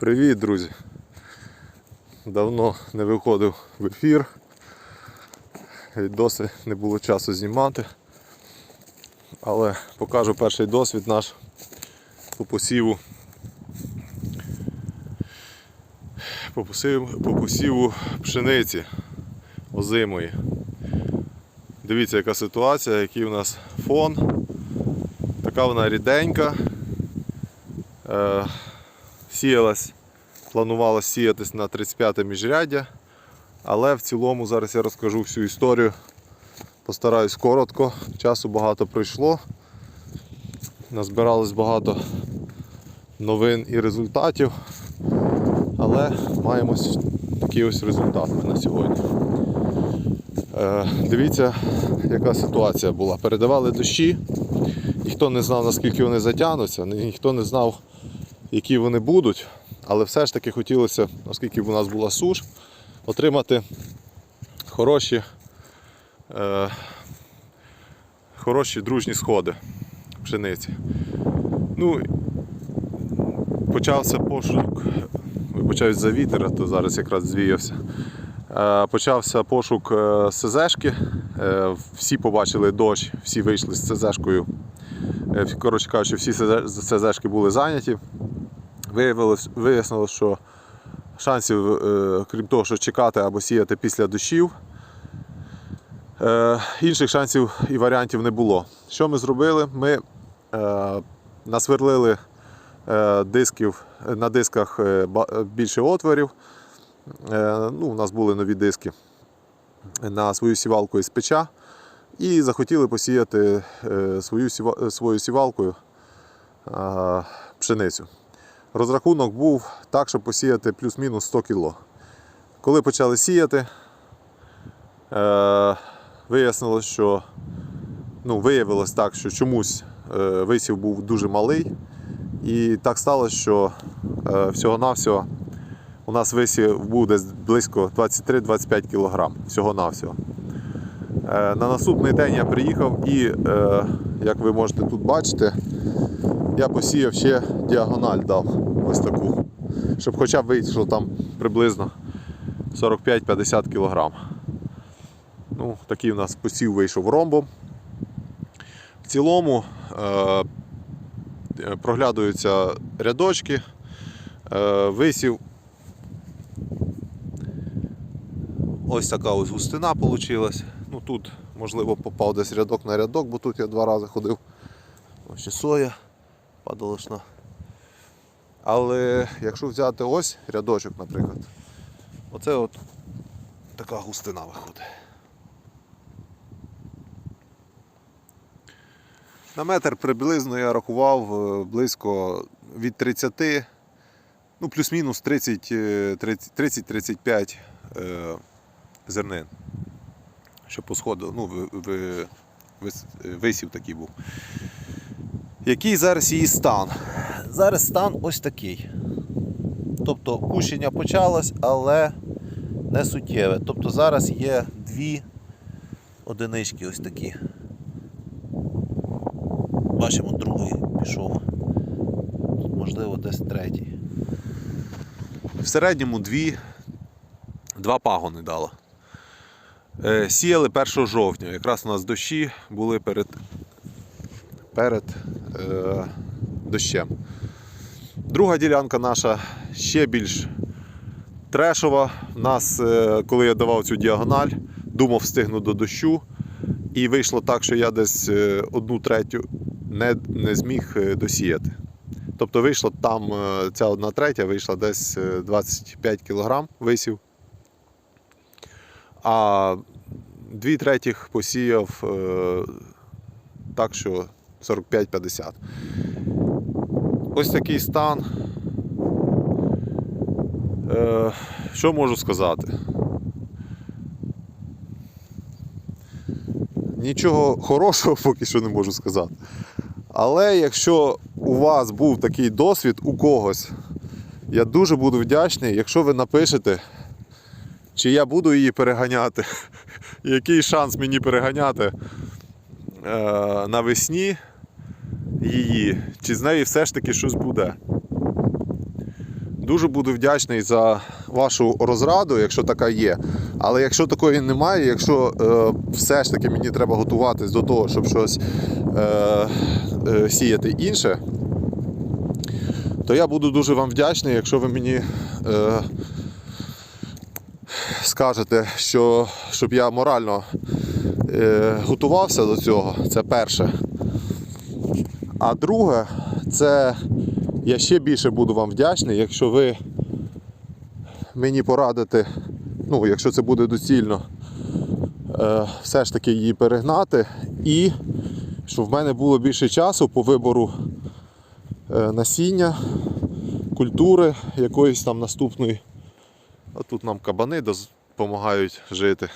Привіт, друзі! Давно не виходив в ефір. І Досі не було часу знімати. Але покажу перший досвід наш по посіву. По посіву, по посіву пшениці озимої. Дивіться, яка ситуація, який у нас фон. Така вона ріденька. Сіялась, планувалось сіятись на 35 міжряддя, але в цілому зараз я розкажу всю історію. Постараюсь коротко, часу багато пройшло. Назбиралось багато новин і результатів, але маємо такий ось результат на сьогодні. Е, дивіться, яка ситуація була. Передавали дощі, ніхто не знав, наскільки вони затягнуться, ніхто не знав, які вони будуть, але все ж таки хотілося, оскільки у нас була суш, отримати хороші, е, хороші дружні сходи пшениці. Ну, почався пошук, вибачаюсь за вітер, то зараз якраз звіявся. Е, Почався пошук е, СЗшки. Е, Всі побачили дощ, всі вийшли з СЗшкою. Коротше кажучи, всі СЗшки були зайняті. Виявилось, вияснилось, що шансів, е, крім того, що чекати або сіяти після дощів, е, інших шансів і варіантів не було. Що ми зробили? Ми е, насверлили дисків, на дисках більше отворів. Ну, у нас були нові диски на свою сівалку із печа. І захотіли посіяти свою, свою сівалкою пшеницю. Розрахунок був так, щоб посіяти плюс-мінус 100 кг. Коли почали сіяти, е, вияснилось, що ну, виявилось так, що чомусь е, висів був дуже малий. І так сталося, що е, всього-навсього у нас висів був десь близько 23-25 кг всього-навсього. Е, На наступний день я приїхав і, е, як ви можете тут бачити, я посіяв ще діагональ дав ось таку, щоб хоча б вийшло там приблизно 45-50 кг. Ну, такий у нас посів вийшов ромбом. В цілому е, проглядуються рядочки, е, висів. Ось така ось густина вийшла. Ну, тут, можливо, попав десь рядок на рядок, бо тут я два рази ходив. Ось ще соя падалошна. Але якщо взяти ось рядочок, наприклад, оце от така густина виходить. На метр приблизно я рахував е, близько від 30, ну плюс-мінус 30, е, 30 30-35 е, зернин. Щоб посходило, ну, ви, ви, вис- висів такий був. Який зараз її стан? Зараз стан ось такий. Тобто кущення почалось, але не суттєве. Тобто зараз є дві одинички ось такі. Бачимо, другий пішов. Тут можливо десь третій. В середньому дві, два пагони дало. Е, Сіяли 1 жовтня. Якраз у нас дощі були перед, перед е, дощем. Друга ділянка наша ще більш трешова. У нас, е, коли я давав цю діагональ, думав встигну до дощу. І вийшло так, що я десь е, одну третю не, не зміг е, досіяти. Тобто вийшло там, е, ця одна третя вийшла десь е, 25 кг висів. А дві третіх посіяв так, що 45-50. Ось такий стан. Е, що можу сказати? Нічого хорошого поки що не можу сказати. Але якщо у вас був такий досвід у когось, я дуже буду вдячний, якщо ви напишете, чи я буду її переганяти, який шанс мені переганяти е, навесні її, чи з неї все ж таки щось буде. Дуже буду вдячний за вашу розраду, якщо така є. Але якщо такої немає, якщо е, все ж таки мені треба готуватись до того, щоб щось е, е, сіяти інше, то я буду дуже вам вдячний, якщо ви мені е, скажете, що, щоб я морально е, готувався до цього. Це перше. А друге, це я ще більше буду вам вдячний, якщо ви мені порадите, ну, якщо це буде доцільно, е, все ж таки її перегнати, і щоб в мене було більше часу по вибору е, насіння, культури якоїсь там наступної. А тут нам кабани допомагають жити.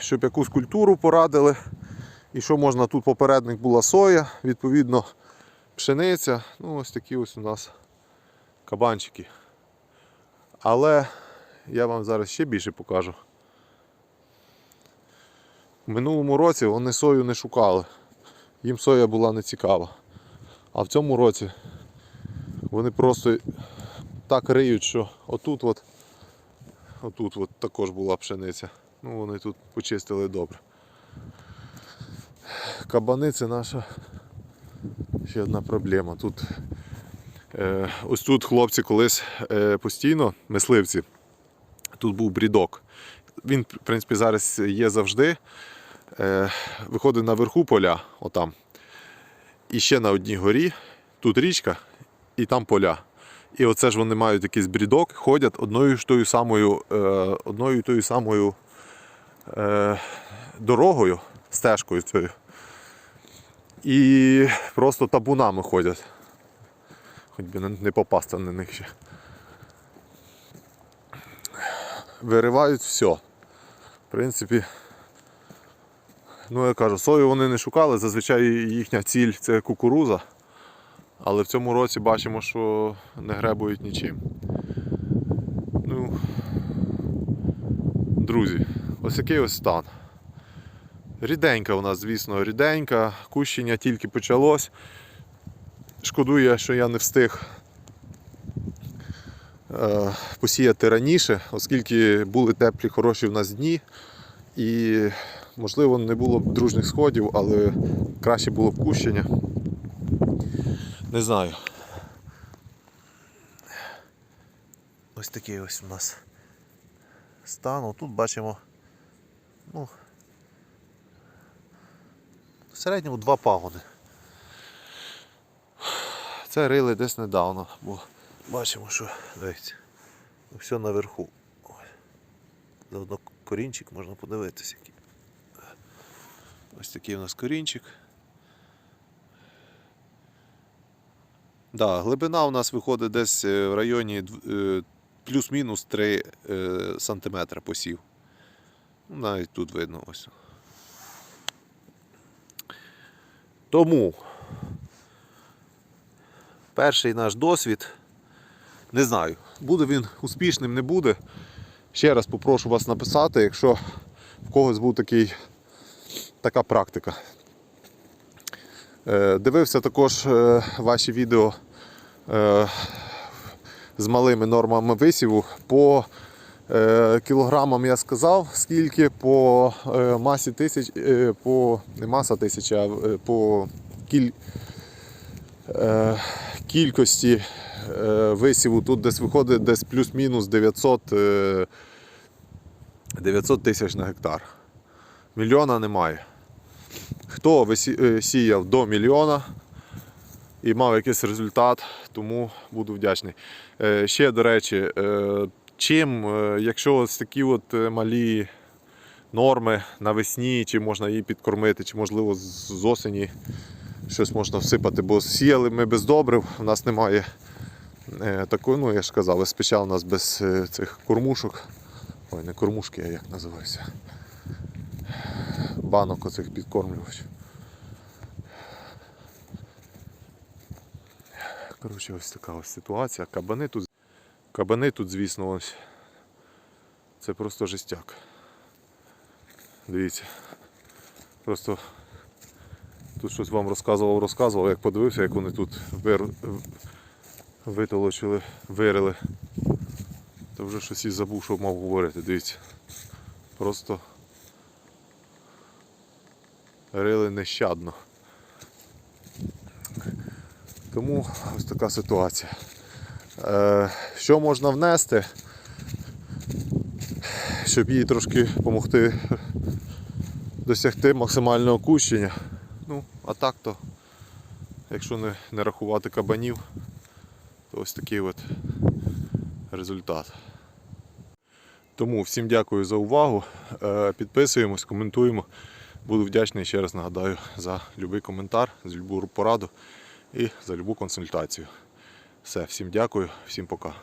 Щоб якусь культуру порадили. І що можна тут попередник була соя, відповідно, пшениця. Ну, ось такі ось у нас кабанчики. Але я вам зараз ще більше покажу. В минулому році вони сою не шукали. Їм соя була не цікава. А в цьому році вони просто так риють, що отут от, отут от також була пшениця. Ну вони тут почистили добре. Кабани це наша ще одна проблема. Тут, е, ось тут хлопці колись е, постійно, мисливці, тут був брідок. Він, в принципі, зараз є завжди. Е, виходить на верху поля, отам. І ще на одній горі, тут річка, і там поля. І оце ж вони мають якийсь брідок, ходять одною ж тою самою, е, одною тою самою е, дорогою, стежкою цією. І просто табунами ходять. Хоч би не- попасти на них ще. Виривають все. В принципі, ну я кажу, сою вони не шукали, зазвичай їхня ціль це кукуруза. Але в цьому році бачимо, що не гребують нічим. Ну, друзі, ось який ось стан. Ріденька у нас, звісно, ріденька, кущення тільки почалось. Шкодую, що я не встиг е, посіяти раніше, оскільки були теплі, хороші в нас дні. І, можливо, не було б дружніх сходів, але краще було б кущення. Не знаю. Ось такий ось у нас стан. Тут бачимо, ну, в середньому два пагони. Це рили десь недавно, бо бачимо, що дивіться, все наверху. Заодно корінчик можна подивитися. Ось такий у нас корінчик. Да, глибина у нас виходить десь е, в районі е, плюс-мінус 3 е, сантиметра посів. Ну, Навіть тут видно ось. Тому перший наш досвід. Не знаю, буде він успішним, не буде. Ще раз попрошу вас написати, якщо в когось був такий, така практика. Е, Дивився також е, ваші відео е, з малими нормами висіву. По кілограмам я сказав, скільки по е, масі тисяч, е, по не маса тисяча, а е, по кіль, е, кількості е, висіву тут десь виходить десь плюс-мінус 900, е, 900 тисяч на гектар. Мільйона немає. Хто е, сіяв до мільйона і мав якийсь результат, тому буду вдячний. Е, Ще, до речі, е, чим, е, якщо ось такі от е, малі норми навесні, чи можна її підкормити, чи можливо з осені щось можна всипати, бо сіяли ми без добрив, у нас немає е, такої, ну я ж казав, СПЧ у нас без цих кормушок. Ой, не кормушки, а як називаються. Банок оцих підкормлювачів. Коротше, ось така ось ситуація. Кабани тут, кабани тут, звісно, ось. Це просто жестяк. Дивіться. Просто тут щось вам розказував, розказував, як подивився, як вони тут вир... Витолочили, вирили. Та вже щось і забув, що мав говорити, дивіться. Просто рили нещадно. Тому ось така ситуація. Е, що можна внести, щоб їй трошки допомогти досягти максимального кущення. Ну, а так то, якщо не, не рахувати кабанів, то ось такий от результат. Тому всім дякую за увагу. Е, Підписуємось, коментуємо. Буду вдячний ще раз нагадаю за будь-який коментар, за будь-яку пораду і за будь-яку консультацію. Все, всім дякую, всім пока.